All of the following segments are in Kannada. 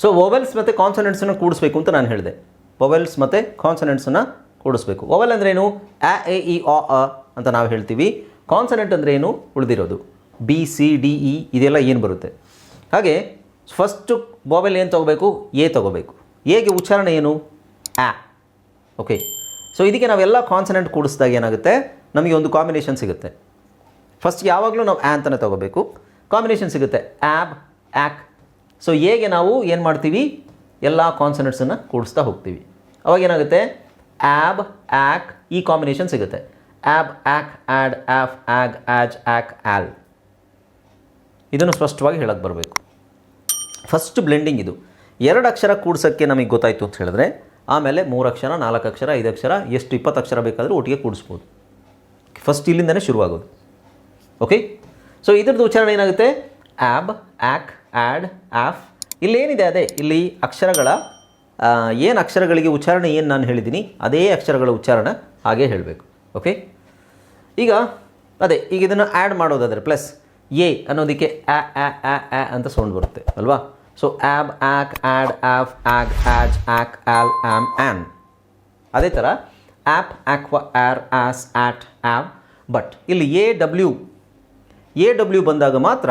ಸೊ ವೊವೆಲ್ಸ್ ಮತ್ತು ಕಾನ್ಸನೆಂಟ್ಸನ್ನು ಕೂಡಿಸ್ಬೇಕು ಅಂತ ನಾನು ಹೇಳಿದೆ. ವೊವೆಲ್ಸ್ ಮತ್ತು ಕಾನ್ಸನೆಂಟ್ಸನ್ನು ಕೂಡಿಸ್ಬೇಕು. ವೊವೆಲ್ ಏನು? ಆ ಎ ಇ ಆ ಅ ಅಂತ ನಾವು ಹೇಳ್ತೀವಿ. ಕಾನ್ಸನೆಂಟ್ ಅಂದರೆ ಏನು? ಉಳಿದಿರೋದು. ಬಿ ಸಿ ಡಿ ಇ ಇದೆಲ್ಲ ಏನು ಬರುತ್ತೆ? ಹಾಗೆ ಫಸ್ಟು ವೊವೆಲ್ ಏನು ತೊಗೋಬೇಕು? ಎ ತೊಗೋಬೇಕು. ಎಗೆ ಉಚ್ಚಾರಣೆ ಏನು? ಆ ಓಕೆ ಸೊ ಇದಕ್ಕೆ ನಾವೆಲ್ಲ ಕಾನ್ಸನೆಂಟ್ ಕೂಡಿಸಿದಾಗ ಏನಾಗುತ್ತೆ? ನಮಗೆ ಒಂದು ಕಾಂಬಿನೇಷನ್ ಸಿಗುತ್ತೆ. ಫಸ್ಟ್ ಯಾವಾಗಲೂ ನಾವು ಆ ಅಂತಲೇ ತೊಗೋಬೇಕು. ಕಾಂಬಿನೇಷನ್ ಸಿಗುತ್ತೆ. ಆ್ಯಬ್ ಆ್ಯಕ್ ಸೊ ಹೇಗೆ ನಾವು ಏನು ಮಾಡ್ತೀವಿ? ಎಲ್ಲ ಕಾನ್ಸನೆಂಟ್ಸನ್ನು ಕೂಡಿಸ್ತಾ ಹೋಗ್ತೀವಿ. ಅವಾಗ ಏನಾಗುತ್ತೆ? ಆ್ಯಬ್ ಆ್ಯಕ್ ಈ ಕಾಂಬಿನೇಷನ್ ಸಿಗುತ್ತೆ. ಆ್ಯಬ್ ಆ್ಯಕ್ ಆ್ಯಡ್ ಆ್ಯಫ್ ಆ್ಯಗ್ ಆ್ಯಜ್ ಆ್ಯಕ್ ಆ್ಯಲ್ ಇದನ್ನು ಸ್ಪಷ್ಟವಾಗಿ ಹೇಳಕ್ಕೆ ಬರಬೇಕು. ಫಸ್ಟ್ ಬ್ಲೆಂಡಿಂಗ್ ಇದು. ಎರಡು ಅಕ್ಷರ ಕೂಡ್ಸೋಕ್ಕೆ ನಮಗೆ ಗೊತ್ತಾಯಿತು ಅಂತ ಹೇಳಿದ್ರೆ, ಆಮೇಲೆ ಮೂರು ಅಕ್ಷರ, ನಾಲ್ಕು ಅಕ್ಷರ, ಐದು ಅಕ್ಷರ, ಎಷ್ಟು ಇಪ್ಪತ್ತು ಅಕ್ಷರ ಬೇಕಾದರೂ ಒಟ್ಟಿಗೆ ಕೂಡಿಸ್ಬೋದು. ಫಸ್ಟ್ ಇಲ್ಲಿಂದನೇ ಶುರುವಾಗೋದು. ಓಕೆ ಸೊ ಇದ್ರದ್ದು ಉಚ್ಚಾರಣೆ ಏನಾಗುತ್ತೆ? ಆ್ಯಬ್ ಆ್ಯಕ್ ಆ್ಯಡ್ ಆ್ಯಫ್ ಇಲ್ಲೇನಿದೆ ಅದೇ, ಇಲ್ಲಿ ಅಕ್ಷರಗಳ ಏನು ಅಕ್ಷರಗಳಿಗೆ ಉಚ್ಚಾರಣೆ ಏನು ನಾನು ಹೇಳಿದ್ದೀನಿ, ಅದೇ ಅಕ್ಷರಗಳ ಉಚ್ಚಾರಣೆ ಹಾಗೆ ಹೇಳಬೇಕು ಓಕೆ ಈಗ, ಅದೇ, ಈಗ ಇದನ್ನು ಆ್ಯಡ್ ಮಾಡೋದಾದರೆ ಪ್ಲಸ್ ಎ ಅನ್ನೋದಕ್ಕೆ ಆ ಆ ಆ ಆ ಅಂತ ಸೌಂಡ್ ಬರುತ್ತೆ, ಅಲ್ವಾ? So ab ack ad af ag aj ack al am an ಅದೇ ಥರ ap aqua ar as at ab but ಇಲ್ಲಿ ಎ ಡಬ್ಲ್ಯೂ ಎ ಡಬ್ಲ್ಯೂ ಬಂದಾಗ ಮಾತ್ರ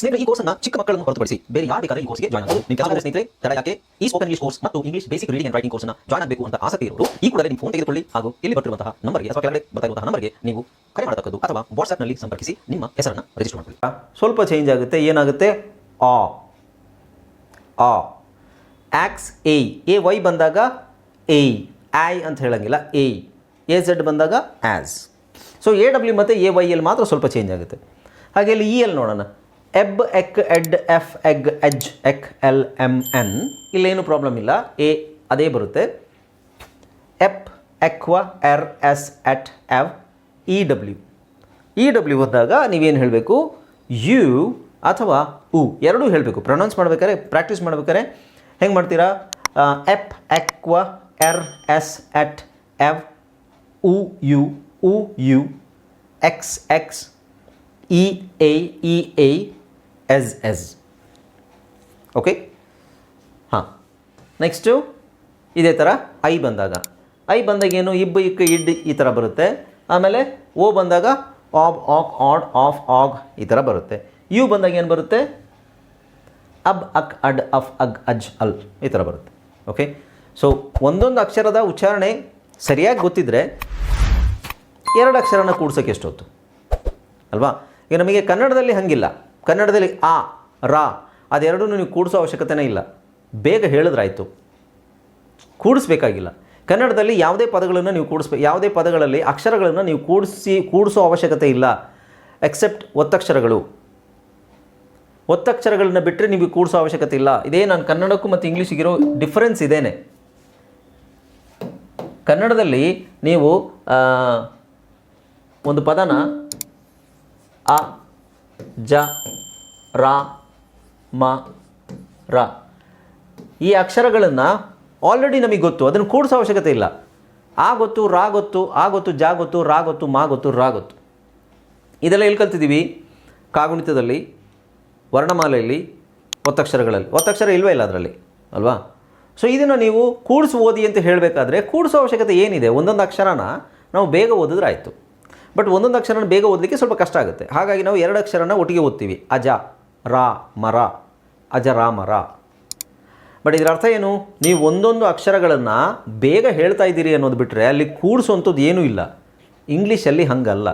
ಸ್ನೇಹಿತರೆ, ಈ ಕೋರ್ಸ್ನ ಚಿಕ್ಕ ಮಕ್ಕಳನ್ನು ಹೊರತುಪಡಿಸಿ ಬೇರೆ ಯಾರು ಬೇಕಾದ್ರೆ ಈ ಕೋರ್ಸ್ಗೆ ಜಾಯ್ನ್ ಆಗಬಹುದು ನಿಮ್ಮ ಕೆಲವು ಸ್ನೇಹಿತರೆ ತಡ ಯಾಕೆ ಈ ಸ್ಪೋಕನ್ ಇಂಗ್ಲಿಷ್ ಕೋರ್ಸ್ ಮತ್ತು English basic reading and writing ಕೋರ್ಸ್ನ ಜಾಯ್ನ್ ಆಗಬೇಕು ಅಂತ ಆಸಕ್ತಿ ಇರೋರು, ಈ ಕೂಡಲೇ ನಿಮ್ಮ ಫೋನ್ ತೆಗೆದುಕೊಳ್ಳಿ ಹಾಗೂ ಇಲ್ಲಿ ಬರ್ತಿರುವಂತಹ ನಂಬರ್ಗೆ ಅಥವಾ ಕೆಳಗಡೆ ಇರುವಂತಹ ನಂಬರ್ಗೆ ನೀವು ಕರೆ ಮಾಡತಕ್ಕದ್ದು ಅಥವಾ ವಾಟ್ಸ್ಆಪ್ನಲ್ಲಿ ಸಂಪರ್ಕಿಸಿ ನಿಮ್ಮ ಹೆಸರನ್ನು ರಿಜಿಸ್ಟರ್ ಮಾಡಿಕೊಳ್ಳಿ. ಸ್ವಲ್ಪ ಚೇಂಜ್ ಆಗುತ್ತೆ, ಏನಾಗುತ್ತೆ? ಆ. ಆ. ಆಕ್ಸ್ ಎ ಎ ವೈ ಬಂದಾಗ ಎ ಐ ಅಂತ ಹೇಳಂಗಿಲ್ಲ ಎ ಎ ಝೆಡ್ ಬಂದಾಗ ಆ್ಯಸ್ ಸೊ ಎ ಡಬ್ಲ್ಯೂ ಮತ್ತು ಎ ವೈ ಎಲ್ ಮಾತ್ರ ಸ್ವಲ್ಪ ಚೇಂಜ್ ಆಗುತ್ತೆ. ಹಾಗೆ ಇಲ್ಲಿ ಇ ಎಲ್ ನೋಡೋಣ. ಎಬ್ ಎಕ್ Ed ef eg ej ek el em en. ಇಲ್ಲೇನು ಪ್ರಾಬ್ಲಮ್ ಇಲ್ಲ. ಎ ಅದೇ ಬರುತ್ತೆ. Ep eq er es et ev E W. E W ಬಂದಾಗ ನೀವೇನು ಹೇಳಬೇಕು? ಯು ಅಥವಾ ಉ. ಎರಡೂ ಹೇಳಬೇಕು. ಪ್ರೊನೌನ್ಸ್ ಮಾಡ್ಬೇಕಾದ್ರೆ ಪ್ರಾಕ್ಟೀಸ್ ಮಾಡ್ಬೇಕಾದ್ರೆ ಹೆಂಗೆ ಮಾಡ್ತೀರಾ? Ep eq er es et ev uh U. Uh U. X X E A E A S S okay ಹಾಂ. ನೆಕ್ಸ್ಟು ಇದೇ ಥರ ಐ ಬಂದಾಗ. ಐ ಬಂದಾಗ ಏನು? ಇಬ್ಬ, ಇಕ್ಕ, ಇಡ್ ಈ ಥರ ಬರುತ್ತೆ. ಆಮೇಲೆ ಓ ಬಂದಾಗ ಆಬ್ ಆಕ್ ಆಡ್ ಆಫ್ ಆಗ್ ಈ ಥರ ಬರುತ್ತೆ. ಯು ಬಂದಾಗ ಏನು ಬರುತ್ತೆ? ಅಬ್, ಅಕ್, ಅಡ್, ಅಫ್, ಅಗ್, ಅಜ್, ಅಲ್ ಈ ಥರ ಬರುತ್ತೆ. ಓಕೆ ಸೊ ಒಂದೊಂದು ಅಕ್ಷರದ ಉಚ್ಚಾರಣೆ ಸರಿಯಾಗಿ ಗೊತ್ತಿದ್ದರೆ ಎರಡು ಅಕ್ಷರನ ಕೂಡ್ಸೋಕ್ಕೆ ಎಷ್ಟೊತ್ತು? ಅಲ್ವಾ? ಈಗ ನಮಗೆ ಕನ್ನಡದಲ್ಲಿ ಹಂಗಿಲ್ಲ. ಕನ್ನಡದಲ್ಲಿ ಆ, ರಾ ಅದೆರಡೂ ನೀವು ಕೂಡಿಸೋ ಅವಶ್ಯಕತೆನೇ ಇಲ್ಲ. ಬೇಗ ಹೇಳಿದ್ರಾಯಿತು. ಕೂಡಿಸ್ಬೇಕಾಗಿಲ್ಲ. ಕನ್ನಡದಲ್ಲಿ ಯಾವುದೇ ಪದಗಳನ್ನು ನೀವು ಕೂಡಿಸ್ಬೇಕು ಯಾವುದೇ ಪದಗಳಲ್ಲಿ ಅಕ್ಷರಗಳನ್ನು ನೀವು ಕೂಡಿಸಿ, ಕೂಡಿಸೋ ಅವಶ್ಯಕತೆ ಇಲ್ಲ. ಎಕ್ಸೆಪ್ಟ್ ಒತ್ತಕ್ಷರಗಳು. ಒತ್ತಕ್ಷರಗಳನ್ನ ಬಿಟ್ಟರೆ ನಿಮಗೆ ಕೂಡಿಸೋ ಅವಶ್ಯಕತೆ ಇಲ್ಲ. ಇದೇ ನಾನು ಕನ್ನಡಕ್ಕೂ ಮತ್ತು ಇಂಗ್ಲೀಷಿಗಿರೋ ಡಿಫರೆನ್ಸ್ ಇದೇನೆ. ಕನ್ನಡದಲ್ಲಿ ನೀವು ಒಂದು ಪದನ ಅ ಜ, ರ, ಮ, ರ. ಈ ಅಕ್ಷರಗಳನ್ನು ಆಲ್ರೆಡಿ ನಮಗೆ ಗೊತ್ತು. ಅದನ್ನು ಕೂಡಿಸೋ ಅವಶ್ಯಕತೆ ಇಲ್ಲ. ಆ ಗೊತ್ತು, ರಾ ಗೊತ್ತು, ಆ ಗೊತ್ತು, ಜಾ ಗೊತ್ತು, ರಾ ಗೊತ್ತು, ಮಾ ಗೊತ್ತು, ರಾ ಗೊತ್ತು. ಇದೆಲ್ಲ ಎಲ್ಲಿ ಕಲ್ತಿದ್ದೀವಿ? ಕಾಗುಣಿತದಲ್ಲಿ, ವರ್ಣಮಾಲೆಯಲ್ಲಿ, ಒತ್ತಕ್ಷರಗಳಲ್ಲಿ. ಒತ್ತಕ್ಷರ ಇಲ್ವೇ ಇಲ್ಲ ಅದರಲ್ಲಿ, ಅಲ್ವಾ? ಸೊ ಇದನ್ನು ನೀವು ಕೂಡಿಸು ಓದಿ ಅಂತ ಹೇಳಬೇಕಾದ್ರೆ ಕೂಡಿಸೋ ಅವಶ್ಯಕತೆ ಏನಿದೆ? ಒಂದೊಂದು ಅಕ್ಷರನ ನಾವು ಬೇಗ ಓದಿದ್ರೆ ಆಯಿತು. ಬಟ್ ಒಂದೊಂದು ಅಕ್ಷರನ ಬೇಗ ಓದಲಿಕ್ಕೆ ಸ್ವಲ್ಪ ಕಷ್ಟ ಆಗುತ್ತೆ. ಹಾಗಾಗಿ ನಾವು ಎರಡು ಅಕ್ಷರನ ಒಟ್ಟಿಗೆ ಓದ್ತೀವಿ. ಅಜ, ರಾ, ಮರ. ಅಜ ರಾಮರ ಬಟ್ ಇದರ ಅರ್ಥ ಏನು? ನೀವು ಒಂದೊಂದು ಅಕ್ಷರಗಳನ್ನು ಬೇಗ ಹೇಳ್ತಾ ಇದ್ದೀರಿ ಅನ್ನೋದು ಬಿಟ್ಟರೆ ಅಲ್ಲಿ ಕೂಡಿಸುವಂಥದ್ದು ಏನೂ ಇಲ್ಲ. ಇಂಗ್ಲೀಷಲ್ಲಿ ಹಂಗಲ್ಲ.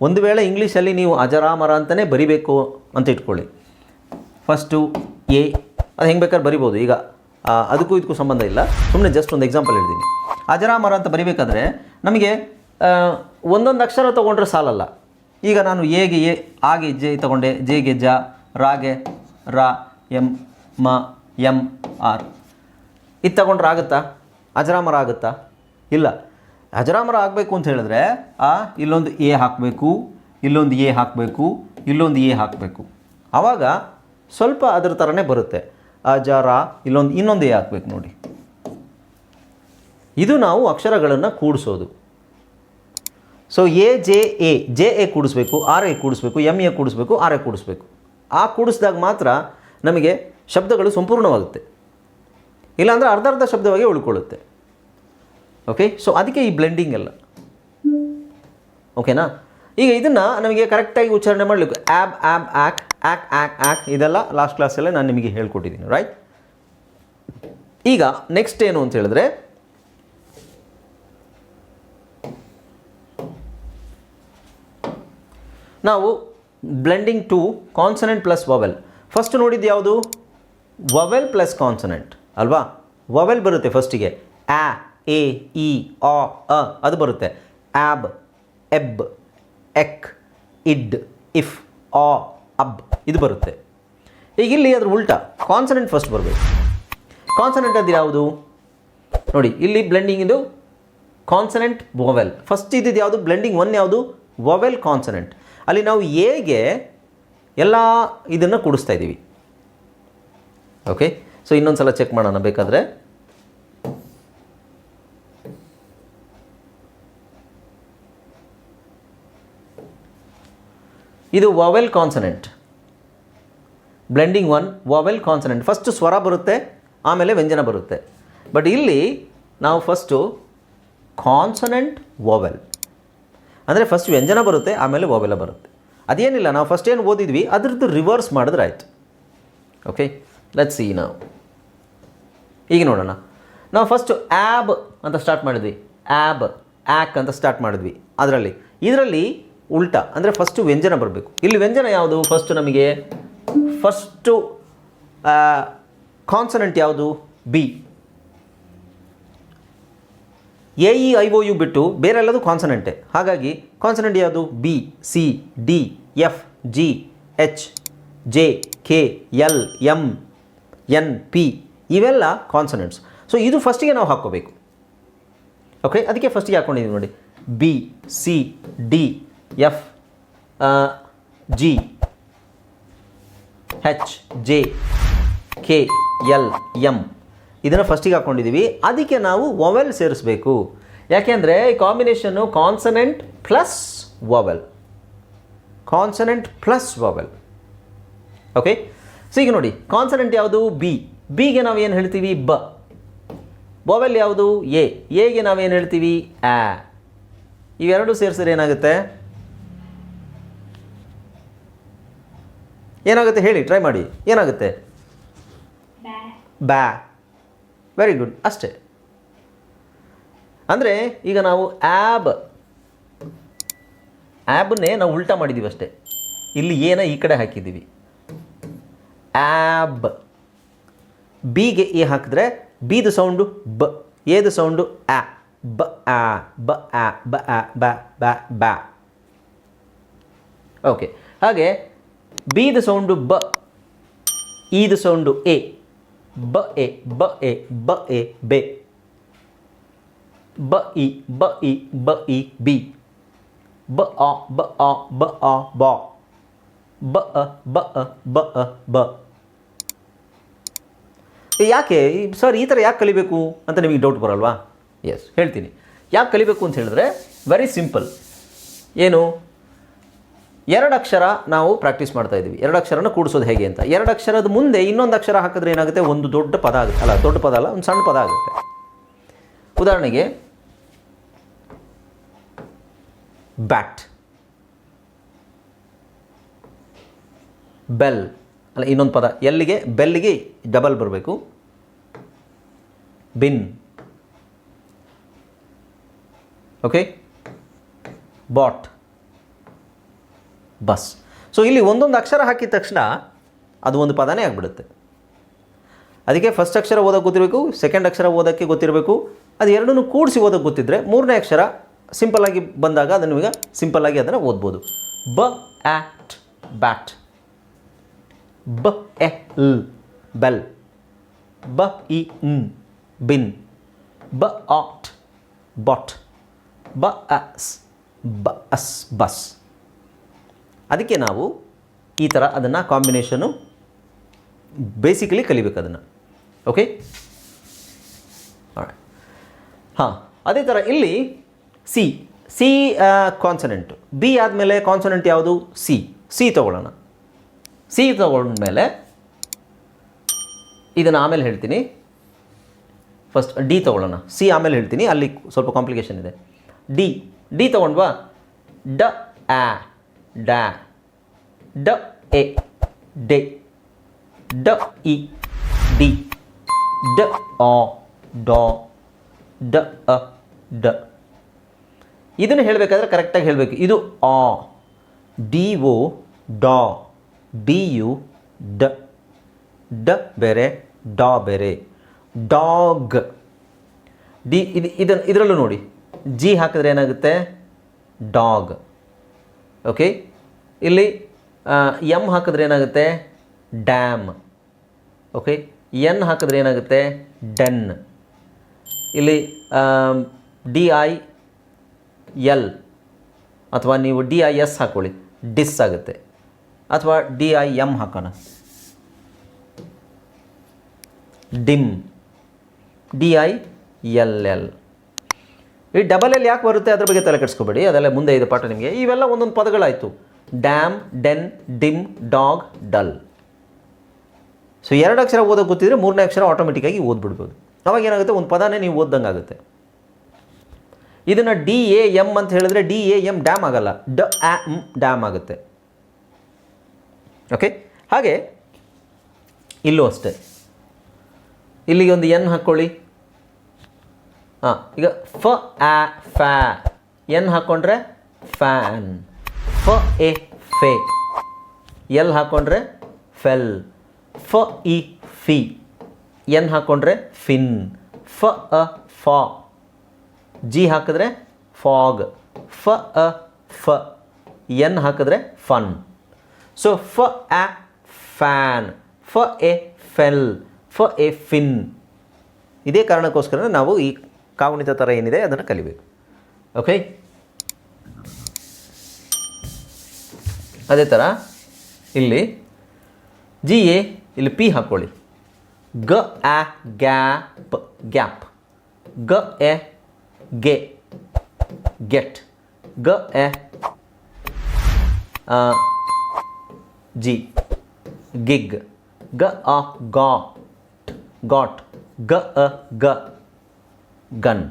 ಒಂದು ವೇಳೆ ಇಂಗ್ಲೀಷಲ್ಲಿ ನೀವು ಅಜರಾಮರ ಅಂತಲೇ ಬರಿಬೇಕು ಅಂತ ಇಟ್ಕೊಳ್ಳಿ. First A. ಅದು ಹೆಂಗೆ ಬೇಕಾದ್ರೆ ಬರಿಬೋದು. ಈಗ ಅದಕ್ಕೂ ಇದಕ್ಕೂ ಸಂಬಂಧ ಇಲ್ಲ. ಸುಮ್ಮನೆ ಜಸ್ಟ್ ಒಂದು ಎಕ್ಸಾಂಪಲ್ ಹೇಳ್ತೀನಿ. ಅಜರಾಮರ ಅಂತ ಬರಿಬೇಕಾದ್ರೆ ನಮಗೆ ಒಂದೊಂದು ಅಕ್ಷರ ತೊಗೊಂಡ್ರೆ ಸಾಲಲ್ಲ. ಈಗ ನಾನು ಎಗೆ ಎ ಆಗೆ ಜೆ ತಗೊಂಡೆ ಜೆಗೆ ಜ ರಾಗೆ ರಾ, ಎಂ, ಮ, ಎಂ, ಆರ್. ಇದು ತಗೊಂಡ್ರೆ ಆಗುತ್ತಾ? ಅಜರಾಮರ ಆಗುತ್ತಾ? ಇಲ್ಲ. ಅಜರಾಮರ ಆಗಬೇಕು ಅಂತ ಹೇಳಿದ್ರೆ, ಆ, ಇಲ್ಲೊಂದು ಎ ಹಾಕಬೇಕು, ಇಲ್ಲೊಂದು ಎ ಹಾಕಬೇಕು, ಇಲ್ಲೊಂದು ಎ ಹಾಕಬೇಕು. ಆವಾಗ ಸ್ವಲ್ಪ ಅದರ ಥರನೇ ಬರುತ್ತೆ. ಅಜರ ಇಲ್ಲೊಂದು, ಇನ್ನೊಂದು ಎ ಹಾಕಬೇಕು ನೋಡಿ. ಇದು ನಾವು ಅಕ್ಷರಗಳನ್ನು ಕೂಡಿಸೋದು. So A J A J A ಕೂಡಿಸ್ಬೇಕು R A ಕೂಡಿಸ್ಬೇಕು ಎಂ ಎ ಕೂಡಿಸ್ಬೇಕು ಆರ್ ಎ ಕೂಡಿಸ್ಬೇಕು. ಆ ಕೂಡಿಸಿದಾಗ ಮಾತ್ರ ನಮಗೆ ಶಬ್ದಗಳು ಸಂಪೂರ್ಣವಾಗುತ್ತೆ. ಇಲ್ಲಾಂದರೆ ಅರ್ಧ ಅರ್ಧ ಶಬ್ದವಾಗಿ ಉಳ್ಕೊಳ್ಳುತ್ತೆ. ಓಕೆ ಸೊ ಅದಕ್ಕೆ ಈ ಬ್ಲೆಂಡಿಂಗ್ ಎಲ್ಲ. ಓಕೆನಾ ಈಗ ಇದನ್ನು ನಮಗೆ ಕರೆಕ್ಟಾಗಿ ಉಚ್ಚಾರಣೆ ಮಾಡಲಿಕ್ಕೆ ಆ್ಯಬ್ ಆ್ಯಬ್ ಆ್ಯಕ್ ಆ್ಯಕ್ ಆ್ಯಕ್ ಆ್ಯಕ್ ಇದೆಲ್ಲ ಲಾಸ್ಟ್ ಕ್ಲಾಸಲ್ಲೇ ನಾನು ನಿಮಗೆ ಹೇಳ್ಕೊಟ್ಟಿದ್ದೀನಿ ರೈಟ್ ಈಗ ನೆಕ್ಸ್ಟ್ ಏನು ಅಂತ ಹೇಳಿದ್ರೆ ನಾವು blending two consonant plus vowel first ನೋಡಿದ್ದು ಯಾವುದು? ವವೆಲ್ ಪ್ಲಸ್ ಕಾನ್ಸನೆಂಟ್ ಅಲ್ವಾ? ವವೆಲ್ ಬರುತ್ತೆ ಫಸ್ಟಿಗೆ ಆ ಎ ಇ ಆ ಅ ಅದು ಬರುತ್ತೆ. ಆಬ್ ಎಬ್ ಎಕ್ ಇಡ್ ಇಫ್ ಆ ಅಬ್ ಇದು ಬರುತ್ತೆ. ಈಗ ಇಲ್ಲಿ ಅದ್ರ ಉಲ್ಟಾ. ಕಾನ್ಸನೆಂಟ್ ಫಸ್ಟ್ ಬರಬೇಕು. ಕಾನ್ಸನೆಂಟ್ ಅದು ಯಾವುದು? ನೋಡಿ, ಇಲ್ಲಿ ಬ್ಲೆಂಡಿಂಗ್ ಇದು ಕಾನ್ಸನೆಂಟ್ ವೊವೆಲ್ ಫಸ್ಟ್ ಇದ್ದಿದ್ದು ಯಾವುದು? ಬ್ಲೆಂಡಿಂಗ್ ಒನ್ ಯಾವುದು? ವೊವೆಲ್ ಕಾನ್ಸನೆಂಟ್ ಅಲ್ಲಿ ನಾವು ಹೇಗೆ ಎಲ್ಲ ಇದನ್ನು ಕೂಡಿಸ್ತಾ ಇದ್ದೀವಿ. ಓಕೆ ಸೊ ಇನ್ನೊಂದು ಸಲ ಚೆಕ್ ಮಾಡೋಣ. ಬೇಕಾದರೆ ಇದು vowel consonant blending one vowel consonant first ಸ್ವರ ಬರುತ್ತೆ, ಆಮೇಲೆ ವ್ಯಂಜನ ಬರುತ್ತೆ. ಬಟ್ ಇಲ್ಲಿ ನಾವು ಫಸ್ಟು ಕಾನ್ಸನೆಂಟ್ ವೊವೆಲ್ ಅಂದರೆ ಫಸ್ಟ್ ವ್ಯಂಜನ ಬರುತ್ತೆ, ಆಮೇಲೆ ವಾವೆಲ್ಲ ಬರುತ್ತೆ. ಅದೇನಿಲ್ಲ, ನಾವು ಫಸ್ಟ್ ಏನು ಓದಿದ್ವಿ, ಅದ್ರದ್ದು ರಿವರ್ಸ್ ಮಾಡಿದ್ರೆ ಆಯಿತು. ಓಕೆ ಲೆಟ್ ಸಿ ನಾವು ಈಗ ನೋಡೋಣ. ನಾವು ಫಸ್ಟು ಆ್ಯಬ್ ಅಂತ ಸ್ಟಾರ್ಟ್ ಮಾಡಿದ್ವಿ. ಆ್ಯಬ್ ಆ್ಯಕ್ ಅಂತ ಸ್ಟಾರ್ಟ್ ಮಾಡಿದ್ವಿ. ಅದರಲ್ಲಿ. ಇದರಲ್ಲಿ ಉಲ್ಟಾ, ಅಂದರೆ ಫಸ್ಟು ವ್ಯಂಜನ ಬರಬೇಕು. ಇಲ್ಲಿ ವ್ಯಂಜನ ಯಾವುದು? ಫಸ್ಟು ನಮಗೆ ಫಸ್ಟು ಕಾನ್ಸನೆಂಟ್ ಯಾವುದು? B A E I O U ಬಿಟ್ಟು ಬೇರೆ ಎಲ್ಲದು ಕಾನ್ಸನೆಂಟೆ. ಹಾಗಾಗಿ ಕಾನ್ಸನೆಂಟ್ ಯಾವುದು? B, C, D, F, G, H, J, K, L M N, P ಇವೆಲ್ಲ ಕಾನ್ಸನೆಂಟ್ಸ್. ಸೊ ಇದು ಫಸ್ಟಿಗೆ ನಾವು ಹಾಕ್ಕೋಬೇಕು. ಓಕೆ ಅದಕ್ಕೆ ಫಸ್ಟಿಗೆ ಹಾಕ್ಕೊಂಡಿದ್ದೀವಿ ನೋಡಿ. B, C, D, F G H J, K, L M ಇದನ್ನು ಫಸ್ಟಿಗೆ ಹಾಕ್ಕೊಂಡಿದ್ದೀವಿ ಅದಕ್ಕೆ ನಾವು ವವೆಲ್ ಸೇರಿಸ್ಬೇಕು. ಯಾಕೆಂದರೆ ಈ combination consonant plus vowel consonant plus vowel okay so ಈಗ ನೋಡಿ ಕಾನ್ಸನೆಂಟ್ ಯಾವುದು? ಬಿ ಬಿಗೆ ನಾವು ಏನು ಹೇಳ್ತೀವಿ? ಬ. ವವೆಲ್ ಯಾವುದು? ಎ. ಎಗೆ ನಾವೇನು ಹೇಳ್ತೀವಿ? ಆ. ಇವೆರಡು ಸೇರಿಸಿದ್ರೆ ಏನಾಗುತ್ತೆ? ಏನಾಗುತ್ತೆ ಹೇಳಿ ಟ್ರೈ ಮಾಡಿ. ಏನಾಗುತ್ತೆ? ಬ್ಯಾ ವೆರಿ ಗುಡ್ ಅಷ್ಟೇ. ಅಂದರೆ ಈಗ ನಾವು ಆ್ಯಬ್ ಆ್ಯಬ್ನೇ ನಾವು ಉಲ್ಟಾ ಮಾಡಿದ್ದೀವಿ ಅಷ್ಟೇ. ಇಲ್ಲಿ ಏನ ಈ ಕಡೆ ಹಾಕಿದ್ದೀವಿ ಆ್ಯಬ್ ಬಿಗೆ ಎ ಹಾಕಿದ್ರೆ ಬಿದು ಸೌಂಡು ಬ ಎದು ಸೌಂಡು ಆ, ಬ ಆ ಬ ಆ ಬ ಆ, ಬ ಬ ಬ. ಓಕೆ ಹಾಗೆ ಬಿದು ಸೌಂಡು ಬ ಈದು ಸೌಂಡು ಎ ಬ ಎ ಬ ಎ ಬ. ಎ ಬೆ ಬ ಇ ಬ. ಇ ಬ ಇ ಬಿ. ಬ ಅ ಬ ಅ ಬ. ಅ ಬ ಬ ಅ ಬ ಅ ಬ ಅ ಬ ಯಾಕೆ ಸರ್ ಈ ಥರ ಯಾಕೆ ಕಲಿಬೇಕು ಅಂತ ನಿಮಗೆ ಡೌಟ್ ಬರಲ್ವಾ? ಎಸ್ ಹೇಳ್ತೀನಿ. ಯಾಕೆ ಕಲಿಬೇಕು ಅಂತ ಹೇಳಿದ್ರೆ ವೆರಿ ಸಿಂಪಲ್ ಏನು? ಎರಡು ಅಕ್ಷರ ನಾವು ಪ್ರಾಕ್ಟೀಸ್ ಮಾಡ್ತಾ ಇದ್ದೀವಿ. ಎರಡು ಅಕ್ಷರನ ಕೂಡಿಸೋದು ಹೇಗೆ ಅಂತ. ಎರಡು ಅಕ್ಷರದ ಮುಂದೆ ಇನ್ನೊಂದು ಅಕ್ಷರ ಹಾಕಿದ್ರೆ ಏನಾಗುತ್ತೆ? ಒಂದು ದೊಡ್ಡ ಪದ ಆಗುತ್ತೆ. ಅಲ್ಲ, ದೊಡ್ಡ ಪದ ಅಲ್ಲ, ಒಂದು ಸಣ್ಣ ಪದ ಆಗುತ್ತೆ. ಉದಾಹರಣೆಗೆ ಬ್ಯಾಟ್ ಬೆಲ್ ಅಲ್ಲ, ಇನ್ನೊಂದು ಪದ. ಎಲ್ಲಿಗೆ? ಬೆಲ್ಲಿಗೆ ಡಬಲ್ ಬರಬೇಕು. Bin okay bot bus. So ಇಲ್ಲಿ ಒಂದೊಂದು ಅಕ್ಷರ ಹಾಕಿದ ತಕ್ಷಣ ಅದು ಒಂದು ಪದನೇ ಆಗಿಬಿಡುತ್ತೆ. ಅದಕ್ಕೆ ಫಸ್ಟ್ ಅಕ್ಷರ ಓದೋಕ್ಕೆ ಗೊತ್ತಿರಬೇಕು ಸೆಕೆಂಡ್ ಅಕ್ಷರ ಓದೋಕ್ಕೆ ಗೊತ್ತಿರಬೇಕು. ಅದು ಎರಡನ್ನೂ ಕೂಡಿಸಿ ಓದೋಕ್ಕೆ ಗೊತ್ತಿದ್ದರೆ ಮೂರನೇ ಅಕ್ಷರ ಸಿಂಪಲ್ಲಾಗಿ ಬಂದಾಗ ಅದನ್ನು ಈಗ ಸಿಂಪಲ್ಲಾಗಿ ಅದನ್ನು ಓದ್ಬೋದು. ಬ ಆಟ್ ಬ್ಯಾಟ್. ಬ, ಎ, ಲ್, ಬೆಲ್. ಬ, ಇ, ನ್, ಬಿನ್. ಬ ಆಟ್ ಬಾಟ್. ಬ ಅಸ್ ಬ, ಅಸ್, ಬಸ್. ಅದಕ್ಕೆ ನಾವು ಈ ಥರ ಅದನ್ನು ಕಾಂಬಿನೇಷನು ಬೇಸಿಕಲಿ ಕಲಿಬೇಕು ಅದನ್ನು. ಓಕೆ ಹಾಂ, ಅದೇ ಥರ ಇಲ್ಲಿ ಸಿ ಸಿ ಕಾನ್ಸನೆಂಟ್ ಬಿ ಆದಮೇಲೆ ಕಾನ್ಸನೆಂಟ್ ಯಾವುದು? ಸಿ ಸಿ ತಗೊಳ್ಳೋಣ. ಸಿ ತಗೊಂಡ್ಮೇಲೆ ಇದನ್ನು ಆಮೇಲೆ ಹೇಳ್ತೀನಿ. ಫಸ್ಟ್ ಡಿ ತಗೊಳ್ಳೋಣ. ಸಿ ಆಮೇಲೆ ಹೇಳ್ತೀನಿ. ಅಲ್ಲಿ ಸ್ವಲ್ಪ ಕಾಂಪ್ಲಿಕೇಶನ್ ಇದೆ. ಡಿ ಡಿ ತಗೊಂಡ್ವಾ? ಡ ಆ ಡ್ಯಾ ಡ, ಎ, ಡೆ. ಡ, ಇ, ಡಿ. ಡ, ಆ, ಡಾ. ಡ, ಅ, ಡ. ಇದನ್ನು ಹೇಳಬೇಕಾದ್ರೆ ಕರೆಕ್ಟಾಗಿ ಹೇಳಬೇಕು. ಇದು ಆ. ಡಿ ಒ ಡಾ. ಡಿ ಯು ಡ. ಡ ಬೇರೆ, ಡಾ ಬೇರೆ. ಡಾಗ್. ಡಿ, ಇದು, ಇದನ್ನು, ಇದರಲ್ಲೂ ನೋಡಿ. ಜಿ ಹಾಕಿದ್ರೆ ಏನಾಗುತ್ತೆ? ಡಾಗ್. ಓಕೆ ಇಲ್ಲಿ ಎಂ ಹಾಕಿದ್ರೆ ಏನಾಗುತ್ತೆ? ಡ್ಯಾಮ್ ಓಕೆ ಎನ್ ಹಾಕಿದ್ರೆ ಏನಾಗುತ್ತೆ? ಡೆನ್ ಇಲ್ಲಿ ಡಿ ಐ ಎಲ್ ಅಥವಾ ನೀವು ಡಿ ಐ ಎಸ್ ಹಾಕ್ಕೊಳ್ಳಿ ಡಿಸ್ ಆಗುತ್ತೆ. ಅಥವಾ ಡಿ ಐ ಎಂ ಹಾಕೋಣ. Dim D I L L ಈ ಡಬಲ್ ಎಲ್ ಯಾಕೆ ಬರುತ್ತೆ? ಅದ್ರ ಬಗ್ಗೆ ತಲೆ ಕೆಡಿಸ್ಕೋಬೇಡಿ. ಅದೆಲ್ಲ ಮುಂದೆ ಇದೆ ಪಾಠ ನಿಮಗೆ. ಇವೆಲ್ಲ ಒಂದೊಂದು ಪದಗಳಾಯಿತು. Dam den dim dog dull so ಎರಡು ಅಕ್ಷರ ಓದೋಕೆ ಗೊತ್ತಿದ್ರೆ ಮೂರನೇ ಅಕ್ಷರ ಆಟೋಮೆಟಿಕ್ಕಾಗಿ ಓದ್ಬಿಡ್ಬೋದು. ಅವಾಗ ಏನಾಗುತ್ತೆ? ಒಂದು ಪದನೇ ನೀವು ಓದ್ದಂಗೆ ಆಗುತ್ತೆ. ಇದನ್ನು ಡಿ ಎ ಎಂ ಅಂತ ಹೇಳಿದ್ರೆ ಡಿ ಎ ಎಂ ಡ್ಯಾಮ್ ಆಗಲ್ಲ. ಡ ಆ ಮ್ ಡ್ಯಾಮ್ ಆಗುತ್ತೆ. ಓಕೆ ಹಾಗೆ ಇಲ್ಲೂ ಅಷ್ಟೇ. ಇಲ್ಲಿಗೆ ಒಂದು ಎನ್ ಹಾಕ್ಕೊಳ್ಳಿ ಹಾಂ, ಈಗ ಫ, ಆ ಫ್ಯಾ ಎನ್ ಹಾಕ್ಕೊಂಡ್ರೆ ಫ್ಯಾನ್. ಫ, ಎ, ಫೆ. ಎಲ್ ಹಾಕ್ಕೊಂಡ್ರೆ ಫೆಲ್. ಫ, ಇ, ಫಿ. ಎನ್ ಹಾಕ್ಕೊಂಡ್ರೆ ಫಿನ್. ಫ, ಅ, ಫ. ಜಿ ಹಾಕಿದ್ರೆ ಫಾಗ್. ಫ, ಅ, ಫ. ಎನ್ ಹಾಕಿದ್ರೆ ಫನ್. ಸೊ, ಫ, ಆ, ಫ್ಯಾನ್. ಫ, ಎ, ಫೆಲ್. ಫ, ಎ, ಫಿನ್. ಇದೇ ಕಾರಣಕ್ಕೋಸ್ಕರ ನಾವು ಈ ಕಾಗುಣಿತ ಥರ ಏನಿದೆ ಅದನ್ನು ಕಲಿಬೇಕು. ಓಕೆ ಅದೇ ಥರ ಇಲ್ಲಿ ಜಿ ಎ ಇಲ್ಲಿ ಪಿ ಹಾಕ್ಕೊಳ್ಳಿ ಗ, ಆ ಗ್ಯಾಪ್ ಗ್ಯಾಪ್. ಗ, ಎ, ಗೆ, ಗೆಟ್. ಗ, ಎ ಜಿ, ಗಿಗ್. ಗ ಅ ಗಾಟ್. ಗಾಟ್. ಗ, ಅ, ಗ. ಗನ್.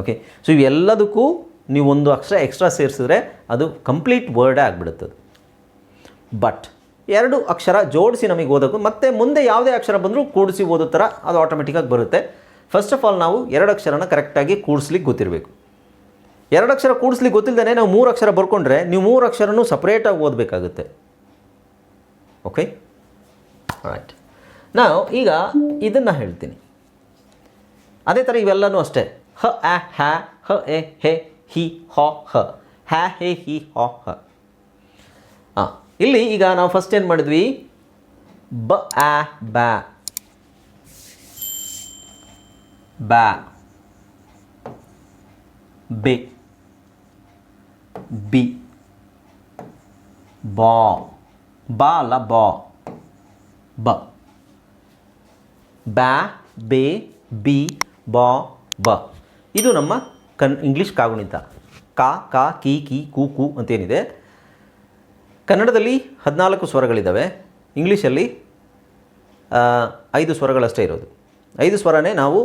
ಓಕೆ ಸೊ ಇವೆಲ್ಲದಕ್ಕೂ ನೀವು ಒಂದು ಅಕ್ಷರ ಎಕ್ಸ್ಟ್ರಾ ಸೇರಿಸಿದ್ರೆ ಅದು ಕಂಪ್ಲೀಟ್ ವರ್ಡೇ ಆಗಿಬಿಡುತ್ತದೆ. ಬಟ್ ಎರಡು ಅಕ್ಷರ ಜೋಡಿಸಿ ನಮಗೆ ಓದೋಕು, ಮತ್ತು ಮುಂದೆ ಯಾವುದೇ ಅಕ್ಷರ ಬಂದರೂ ಕೂಡಿಸಿ ಓದೋ ಥರ ಅದು ಆಟೋಮೆಟಿಕ್ಕಾಗಿ ಬರುತ್ತೆ. ಫಸ್ಟ್ ಆಫ್ ಆಲ್ ನಾವು ಎರಡು ಅಕ್ಷರನ ಕರೆಕ್ಟಾಗಿ ಕೂಡಿಸ್ಲಿಕ್ಕೆ ಗೊತ್ತಿರಬೇಕು. ಎರಡು ಅಕ್ಷರ ಕೂಡಿಸ್ಲಿಕ್ಕೆ ಗೊತ್ತಿಲ್ಲದೇ ನಾವು ಮೂರು ಅಕ್ಷರ ಬರ್ಕೊಂಡ್ರೆ ನೀವು ಮೂರು ಅಕ್ಷರನೂ ಸಪ್ರೇಟಾಗಿ ಓದಬೇಕಾಗುತ್ತೆ. ಓಕೆ ರೈಟ್ ನಾವು ಈಗ ಇದನ್ನು ಹೇಳ್ತೀನಿ. ಅದೇ ಥರ ಇವೆಲ್ಲನೂ ಅಷ್ಟೇ. ಹ, ಆ ಹ್ಯಾ ಹ, ಎ, ಹೆ, ಹಿ, ಹ ಹ. ಹ್ಯಾ ಹೆ, ಹಿ, ಹ ಹ. ಹಾಂ ಇಲ್ಲಿ ಈಗ ನಾವು ಫಸ್ಟ್ ಏನು ಮಾಡಿದ್ವಿ? ಬ, ಆ ಬ್ಯಾ ಬ್ಯಾ ಬೆ. ಬಿ. ಬಾ. ಬಾ ಅಲ್ಲ, ಬಾ. ಬ. ಬ್ಯಾ ಬೆ, ಬಿ, ಬ ಬ. ಇದು ನಮ್ಮ ಕನ್ ಇಂಗ್ಲೀಷ್ ಕಾಗುಣಿತ. ಕಾ ಕಾ, ಕಿ ಕಿ, ಕು ಕು ಅಂತೇನಿದೆ. ಕನ್ನಡದಲ್ಲಿ ಹದಿನಾಲ್ಕು ಸ್ವರಗಳಿದ್ದಾವೆ ಇಂಗ್ಲೀಷಲ್ಲಿ ಐದು ಸ್ವರಗಳಷ್ಟೇ ಇರೋದು. ಐದು ಸ್ವರನೇ ನಾವು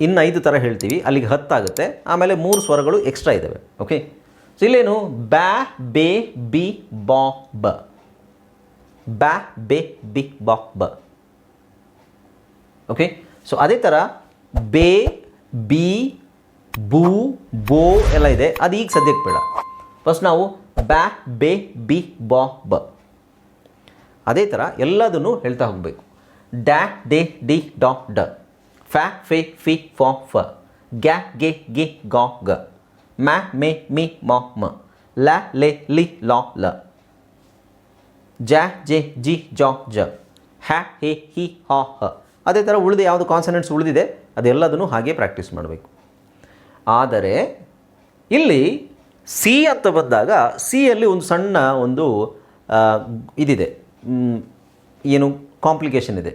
ಇನ್ನು ಐದು ಥರ ಹೇಳ್ತೀವಿ. ಅಲ್ಲಿಗೆ ಹತ್ತಾಗುತ್ತೆ ಆಮೇಲೆ ಮೂರು ಸ್ವರಗಳು ಎಕ್ಸ್ಟ್ರಾ ಇದ್ದಾವೆ ಓಕೆ ಸೊ ಇಲ್ಲೇನು? ಬ್ಯಾ ಬೆ, ಬಿ, ಬಾ, ಬ. ಬ್ಯಾ ಬೇ, ಬಿ, ಬಾ, ಬ. ಓಕೆ ಸೊ ಅದೇ ಥರ ಬೇ, ಬಿ, ಬೂ, ಬೋ ಎಲ್ಲ ಇದೆ. ಅದು ಈಗ ಸದ್ಯಕ್ಕೆ ಬೇಡ. ಫಸ್ಟ್ ನಾವು ಬ್ಯಾ ಬೆ, ಬಿ, ಬಾ, ಬ. ಅದೇ ಥರ ಎಲ್ಲದನ್ನು ಹೇಳ್ತಾ ಹೋಗಬೇಕು. ಡ್ಯಾ ಡೆ, ಡಿ, ಡಾ, ಡ. ಫ್ಯಾ ಫೆ, ಫಿ, ಫಾ, ಫ. ಗ್ಯಾ, ಗೆ, ಗಿ, ಗಾ, ಗ. ಮ್ಯಾ ಮೆ, ಮಿ, ಮ ಮ. ಲ, ಲೆ, ಲಿ, ಲಾ, ಲ. ಜ, ಜೆ, ಜಿ, ಜ ಜ. ಹ್ಯಾ ಹೆ, ಹಿ, ಹ ಹ. ಅದೇ ಥರ ಉಳಿದ ಯಾವುದು ಕಾನ್ಸನೆಂಟ್ಸ್ ಉಳಿದಿದೆ, ಅದೆಲ್ಲದನ್ನು ಹಾಗೆ ಪ್ರಾಕ್ಟೀಸ್ ಮಾಡಬೇಕು. ಆದರೆ, ಇಲ್ಲಿ ಸಿ ಅಂತ ಬಂದಾಗ ಸಿಯಲ್ಲಿ ಒಂದು ಸಣ್ಣ ಒಂದು ಇದಿದೆ. ಏನು ಕಾಂಪ್ಲಿಕೇಶನ್ ಇದೆ.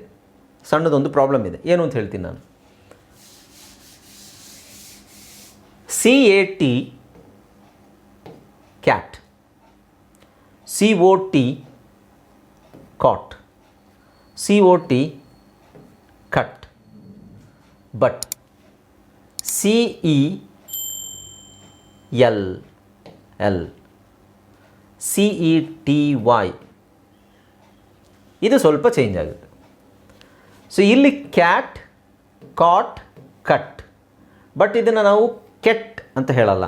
ಸಣ್ಣದೊಂದು ಪ್ರಾಬ್ಲಮ್ ಇದೆ. ಏನು ಅಂತ ಹೇಳ್ತೀನಿ ನಾನು. C A T cat C O T cot C O T but C E L L C E T Y ಇದು ಸ್ವಲ್ಪ ಚೇಂಜ್ ಆಗುತ್ತೆ. ಸೊ ಇಲ್ಲಿ ಕ್ಯಾಟ್ ಕಾಟ್ ಕಟ್ ಬಟ್ ಇದನ್ನು ನಾವು ಕೆಟ್ ಅಂತ ಹೇಳಲ್ಲ.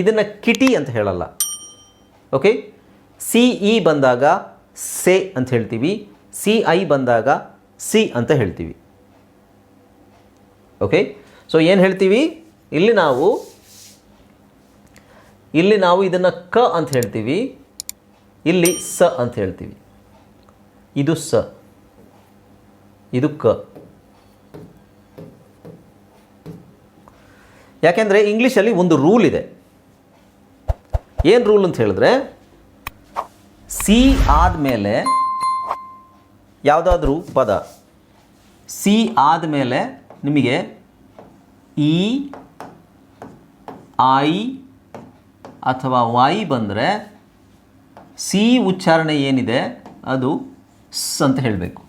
ಇದನ್ನು ಕಿಟಿ ಅಂತ ಹೇಳಲ್ಲ. ಓಕೆ ಸಿ ಇ ಬಂದಾಗ ಸೆ ಅಂತ ಹೇಳ್ತೀವಿ. ಸಿ ಐ ಬಂದಾಗ ಸಿ ಅಂತ ಹೇಳ್ತೀವಿ. ಓಕೆ ಸೊ ಏನು ಹೇಳ್ತೀವಿ? ಇಲ್ಲಿ ನಾವು ಇಲ್ಲಿ ನಾವು ಇದನ್ನು ಕ ಅಂತ ಹೇಳ್ತೀವಿ. ಇಲ್ಲಿ ಸ ಅಂತ ಹೇಳ್ತೀವಿ. ಇದು ಸ. ಇದು ಕ. ಯಾಕೆಂದರೆ ಇಂಗ್ಲೀಷಲ್ಲಿ ಒಂದು ರೂಲ್ ಇದೆ. ಏನು ರೂಲ್ ಅಂತ ಹೇಳಿದ್ರೆ, ಸಿ ಆದಮೇಲೆ ಯಾವುದಾದ್ರೂ ಪದ, ಸಿ ಆದಮೇಲೆ ನಿಮಗೆ ಇ ಐ ಅಥವಾ ವೈ ಬಂದರೆ ಸಿ ಉಚ್ಚಾರಣೆ ಏನಿದೆ? ಅದು ಸ್ ಅಂತ ಹೇಳಬೇಕು.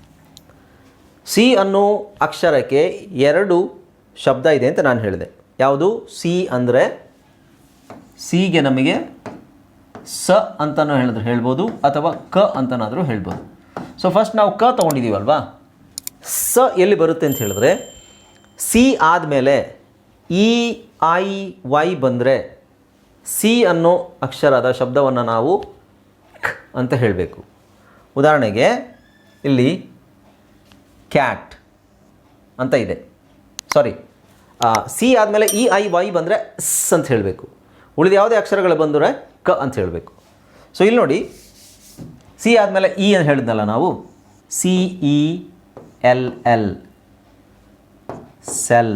ಸಿ ಅನ್ನೋ ಅಕ್ಷರಕ್ಕೆ ಎರಡು ಶಬ್ದ ಇದೆ ಅಂತ ನಾನು ಹೇಳಿದೆ. ಯಾವುದು? ಸಿ ಅಂದರೆ ಸಿಗೆ ನಮಗೆ ಸ ಅಂತಲೂ ಹೇಳಿದ್ರೆ ಹೇಳ್ಬೋದು ಅಥವಾ ಕ ಅಂತನಾದರೂ ಹೇಳ್ಬೋದು. ಸೊ ಫಸ್ಟ್ ನಾವು ಕ ತೊಗೊಂಡಿದ್ದೀವಲ್ವಾ ಸ ಎಲ್ಲಿ ಬರುತ್ತೆ ಅಂತ ಹೇಳಿದ್ರೆ ಸಿ ಆದಮೇಲೆ ಇ, ಐ, ವೈ ಬಂದರೆ ಸಿ ಅನ್ನೋ ಅಕ್ಷರದ ಶಬ್ದವನ್ನು ನಾವು ಖ್ ಅಂತ ಹೇಳಬೇಕು. ಉದಾಹರಣೆಗೆ ಇಲ್ಲಿ ಕ್ಯಾಟ್ ಅಂತ ಇದೆ. ಸಾರಿ ಸಿ ಆದಮೇಲೆ ಇ, ಐ, ವೈ ಬಂದರೆ ಸ್ ಅಂತ ಹೇಳಬೇಕು. ಉಳಿದ ಯಾವುದೇ ಅಕ್ಷರಗಳು ಬಂದರೆ ಕ ಅಂತ ಹೇಳಬೇಕು. ಸೊ ಇಲ್ಲಿ ನೋಡಿ, ಸಿ ಆದಮೇಲೆ ಇ ಅಂತ ಹೇಳಿದ್ನಲ್ಲ ನಾವು. C, E, L L. Cell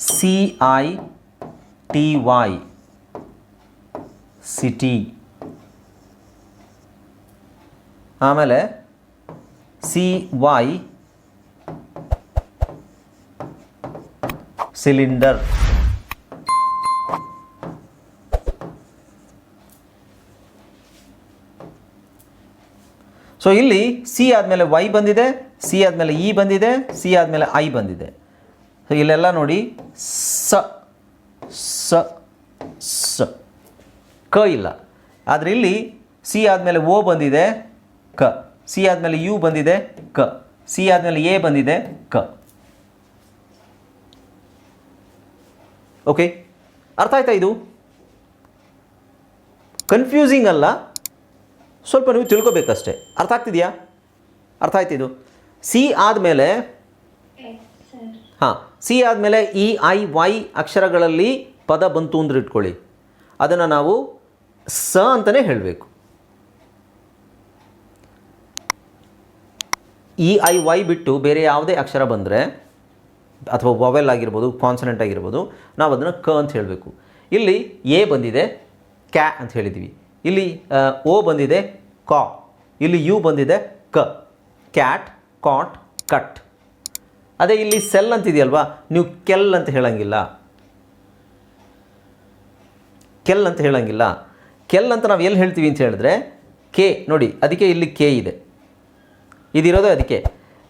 C I T Y city ಆಮೇಲೆ ಸಿ ವೈ ಸಿಲಿಂಡರ್ ಸೊ ಇಲ್ಲಿ ಸಿ ಆದಮೇಲೆ ವೈ ಬಂದಿದೆ ಸಿ ಆದಮೇಲೆ ಇ ಬಂದಿದೆ ಸಿ ಆದಮೇಲೆ ಐ ಬಂದಿದೆ. ಸೊ ಇಲ್ಲೆಲ್ಲ ನೋಡಿ ಸ ಸ ಸ. ಕ ಇಲ್ಲ. ಆದರೆ ಇಲ್ಲಿ ಸಿ ಆದಮೇಲೆ ಓ ಬಂದಿದೆ, ಕ. ಸಿ ಆದಮೇಲೆ ಯು ಬಂದಿದೆ, ಕ. ಸಿ ಆದಮೇಲೆ ಎ ಬಂದಿದೆ, ಕ. ಓಕೆ ಅರ್ಥ ಆಯ್ತಾ ಇದು? ಕನ್ಫ್ಯೂಸಿಂಗ್ ಅಲ್ಲ. ಸ್ವಲ್ಪ ನೀವು ತಿಳ್ಕೊಬೇಕಷ್ಟೇ. ಅರ್ಥ ಆಗ್ತಿದೆಯಾ? ಅರ್ಥ ಆಯ್ತಿದು ಸಿ ಆದಮೇಲೆ ಹಾಂ, ಸಿ ಆದಮೇಲೆ ಇ, ಐ, ವೈ ಅಕ್ಷರಗಳಲ್ಲಿ ಪದ ಬಂತು ಅಂದ್ರೆ ಇಟ್ಕೊಳ್ಳಿ. ಅದನ್ನು ನಾವು ಸ ಅಂತಲೇ ಹೇಳಬೇಕು. ಇ, ಐ, ವೈ ಬಿಟ್ಟು ಬೇರೆ ಯಾವುದೇ ಅಕ್ಷರ ಬಂದರೆ, ಅಥವಾ ವೊವೆಲ್ ಆಗಿರ್ಬೋದು, ಕಾನ್ಸನೆಂಟ್ ಆಗಿರ್ಬೋದು ನಾವು ಅದನ್ನು ಕ ಅಂತ ಹೇಳಬೇಕು. ಇಲ್ಲಿ ಎ ಬಂದಿದೆ, ಕ್ಯಾ ಅಂತ ಹೇಳಿದ್ದೀವಿ ಇಲ್ಲಿ ಓ ಬಂದಿದೆ ಕಾ. ಇಲ್ಲಿ ಯು ಬಂದಿದೆ ಕ. ಕ್ಯಾಟ್ ಕಾಟ್ ಕಟ್ ಅದೇ ಇಲ್ಲಿ ಸೆಲ್ ಅಂತಿದೆಯಲ್ವಾ? ನೀವು ಕೆಲ್ ಅಂತ ಹೇಳಂಗಿಲ್ಲ. ಕೆಲ್ ಅಂತ ಹೇಳಂಗಿಲ್ಲ. ಕೆಲ್ ಅಂತ ನಾವು ಎಲ್ಲಿ ಹೇಳ್ತೀವಿ ಅಂತ ಹೇಳಿದ್ರೆ ಕೆ ನೋಡಿ, ಅದಕ್ಕೆ ಇಲ್ಲಿ ಕೆ ಇದೆ. ಇದಿರೋದು ಅದಕ್ಕೆ.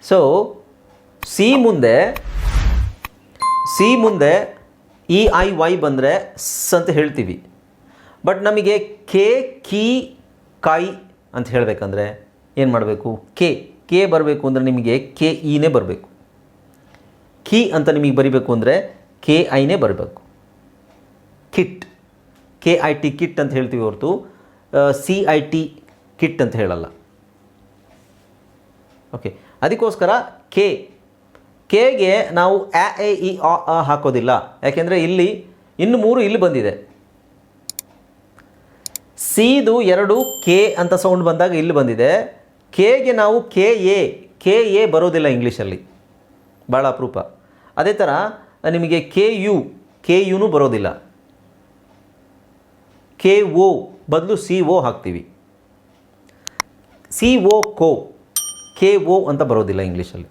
ಸೊ ಸಿ ಮುಂದೆ ಸಿ ಮುಂದೆ ಇ ಐ ವೈ ಬಂದರೆ ಸ್ ಅಂತ ಹೇಳ್ತೀವಿ. ಬಟ್ ನಮಗೆ ಕೆ, ಕಿ ಕಾಯಿ ಅಂತ ಹೇಳಬೇಕಂದ್ರೆ ಏನು ಮಾಡಬೇಕು? ಕೆ ಕೆ ಬರಬೇಕು ಅಂದರೆ ನಿಮಗೆ ಕೆ ಇನೇ ಬರಬೇಕು. ಕಿ ಅಂತ ನಿಮಗೆ ಬರಿಬೇಕು ಅಂದರೆ ಕೆ ಐನೇ ಬರಬೇಕು. Kit. K, I, T, kit ಅಂತ ಹೇಳ್ತೀವಿ ಹೊರತು. ಸಿ, ಐ, ಟಿ, ಕಿಟ್ ಅಂತ ಹೇಳಲ್ಲ. ಓಕೆ, ಅದಕ್ಕೋಸ್ಕರ ಕೆ. ಕೆಗೆ ನಾವು ಆ ಎ, ಇ ಆ ಹಾಕೋದಿಲ್ಲ. ಯಾಕೆಂದರೆ ಇಲ್ಲಿ ಇನ್ನು ಮೂರು ಇಲ್ಲಿ ಬಂದಿದೆ. ಸಿದು ಎರಡು ಕೆ ಅಂತ ಸೌಂಡ್ ಬಂದಾಗ ಇಲ್ಲಿ ಬಂದಿದೆ. ಕೆಗೆ ನಾವು ಕೆ ಎ ಕೆ ಎ ಬರೋದಿಲ್ಲ ಇಂಗ್ಲೀಷಲ್ಲಿ. ಭಾಳ ಅಪರೂಪ. ಅದೇ ಥರ ನಿಮಗೆ ಕೆ ಯು, ಕೆ ಯುನೂ ಬರೋದಿಲ್ಲ. ಕೆ ಓ ಬದಲು ಸಿ ಓ ಹಾಕ್ತೀವಿ. ಸಿ ಓ ಕೋ, ಕೆ ಓ ಅಂತ ಬರೋದಿಲ್ಲ ಇಂಗ್ಲೀಷಲ್ಲಿ.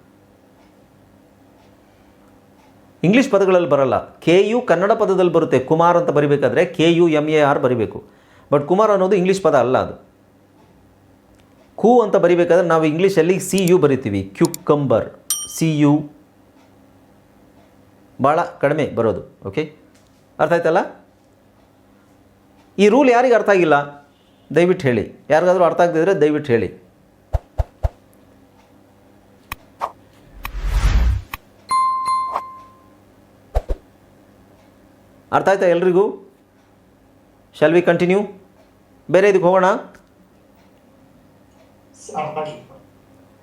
ಇಂಗ್ಲೀಷ್ ಪದಗಳಲ್ಲಿ ಬರಲ್ಲ. ಕೆ ಯು ಕನ್ನಡ ಪದದಲ್ಲಿ ಬರುತ್ತೆ. ಕುಮಾರ್ ಅಂತ ಬರಿಬೇಕಾದ್ರೆ K U M A R ಬರಿಬೇಕು. ಬಟ್ ಕುಮಾರ್ ಅನ್ನೋದು ಇಂಗ್ಲೀಷ್ ಪದ ಅಲ್ಲ ಅದು. ಕೂ ಅಂತ ಬರಿಬೇಕಾದ್ರೆ ನಾವು ಇಂಗ್ಲೀಷಲ್ಲಿ ಸಿ ಯು ಬರಿತೀವಿ. ಕ್ಯುಕ್ಕಂಬರ್ ಸಿ ಯು ಭಾಳ ಕಡಿಮೆ ಬರೋದು ಓಕೆ ಅರ್ಥ ಆಯ್ತಲ್ಲ? ಈ ರೂಲ್ ಯಾರಿಗೆ ಅರ್ಥ ಆಗಿಲ್ಲ, ದಯವಿಟ್ಟು ಹೇಳಿ. ಯಾರಿಗಾದರೂ ಅರ್ಥ ಆಗದಿದ್ರೆ ದಯವಿಟ್ಟು ಹೇಳಿ. ಅರ್ಥ ಆಯ್ತಾ ಎಲ್ರಿಗೂ? ಶಾಲ್ ವಿ ಕಂಟಿನ್ಯೂ ಬೇರೆ ಇದಕ್ಕೆ ಹೋಗೋಣ?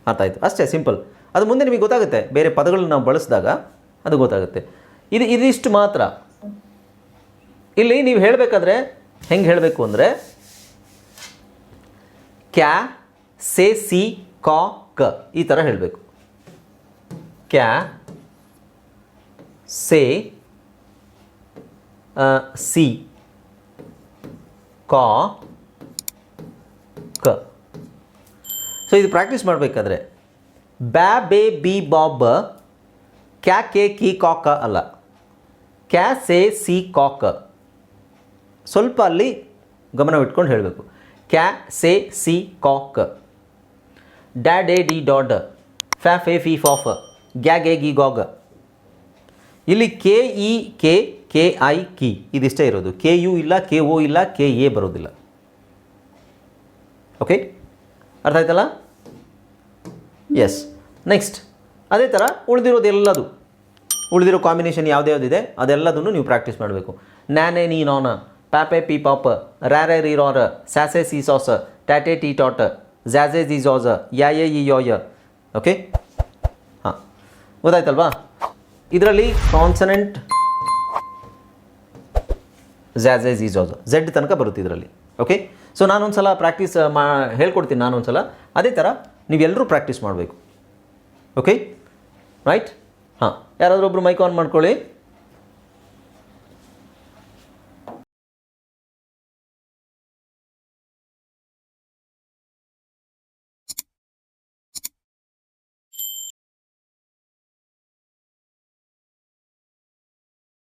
ಅರ್ಥ ಅಷ್ಟೇ ಸಿಂಪಲ್ ಅದು ಮುಂದೆ ನಿಮಗೆ ಗೊತ್ತಾಗುತ್ತೆ. ಬೇರೆ ಪದಗಳನ್ನ ನಾವು ಬಳಸಿದಾಗ ಅದು ಗೊತ್ತಾಗುತ್ತೆ. ಇದು ಇದಿಷ್ಟು ಮಾತ್ರ. ಇಲ್ಲಿ ನೀವು ಹೇಳಬೇಕಾದ್ರೆ, ಹೆಂಗೆ ಹೇಳಬೇಕು ಅಂದರೆ, ಕ್ಯಾ, ಸೆ, ಸಿ, ಕಾ, ಕ, ಈ ಥರ ಹೇಳಬೇಕು. ಕ್ಯಾ, ಸೆ ಸಿ, ಕಾ ಕ. ಸೊ ಇದು ಪ್ರಾಕ್ಟೀಸ್ ಮಾಡಬೇಕಾದ್ರೆ ಬ್ಯಾ ಬೇ, ಬಿ ಬಾಬ್ ಕ್ಯಾ, ಕೆ, ಕಿ ಕಾಕ ಅಲ್ಲ. ಕ್ಯಾ, ಸೆ, ಸಿ ಕಾಕ ಸ್ವಲ್ಪ ಅಲ್ಲಿ ಗಮನವಿಟ್ಕೊಂಡು ಹೇಳಬೇಕು. ಕ್ಯಾ, ಸೆ, ಸಿ ಕಾಕ್ ಡ್ಯಾಡ್ ಎ ಡಿ ಡಾಡ್ ಫ್ಯಾ ಫೆ, ಫಿ ಫಾಫ್ ಗ್ಯಾ, ಗೆ, ಗಿ ಗಾಗ್ ಇಲ್ಲಿ K, E, K K, I, ಕಿ. ಇದಿಷ್ಟೇ ಇರೋದು. ಕೆ, ಯು ಇಲ್ಲ, ಕೆ, ಓ ಇಲ್ಲ, ಕೆ, ಎ ಬರೋದಿಲ್ಲ. ಓಕೆ ಅರ್ಥ ಆಯ್ತಲ್ಲ ಎಸ್ ನೆಕ್ಸ್ಟ್ ಅದೇ ಥರ ಉಳಿದಿರೋದು ಎಲ್ಲದು. ಉಳಿದಿರೋ ಕಾಂಬಿನೇಷನ್ ಯಾವುದ್ಯಾವುದಿದೆ ಅದೆಲ್ಲದನ್ನು ನೀವು ಪ್ರಾಕ್ಟೀಸ್ ಮಾಡಬೇಕು. ನ್ಯಾನೆ ನೀ ನಾನ ಪ್ಯಾಪೆ ಪಿ ಪಾಪ ರ್ಯಾರೆ ರೀರಾರ ಸ್ಯಾಸೆ ಸಿ ಸಾಸ ಟ್ಯಾಟೆ ಟಿ ಟಾಟ ಝ್ಯಾಝೆ ಝಿ ಝಾಝ ಯಾಯೆ ಇ ಯೋಯ ಓಕೆ ಹಾಂ. ಗೊತ್ತಾಯ್ತಲ್ವಾ? ಇದರಲ್ಲಿ ಕಾನ್ಸನೆಂಟ್ ಝ್ಯಾಝೆ ಝಿ ಝಾಝ ಝೆಡ್ ತನಕ ಬರುತ್ತೆ ಇದರಲ್ಲಿ. ಓಕೆ ಸೊ ನಾನೊಂದು ಸಲ ಪ್ರಾಕ್ಟೀಸ್ ಮಾ, ಹೇಳ್ಕೊಡ್ತೀನಿ ನಾನೊಂದು ಸಲ ಅದೇ ಥರ ನೀವೆಲ್ಲರೂ ಪ್ರಾಕ್ಟೀಸ್ ಮಾಡಬೇಕು. ಓಕೆ ರೈಟ್ ಹಾಂ. ಯಾರಾದರೂ ಒಬ್ಬರು ಮೈಕ್ ಆನ್ ಮಾಡ್ಕೊಳ್ಳಿ.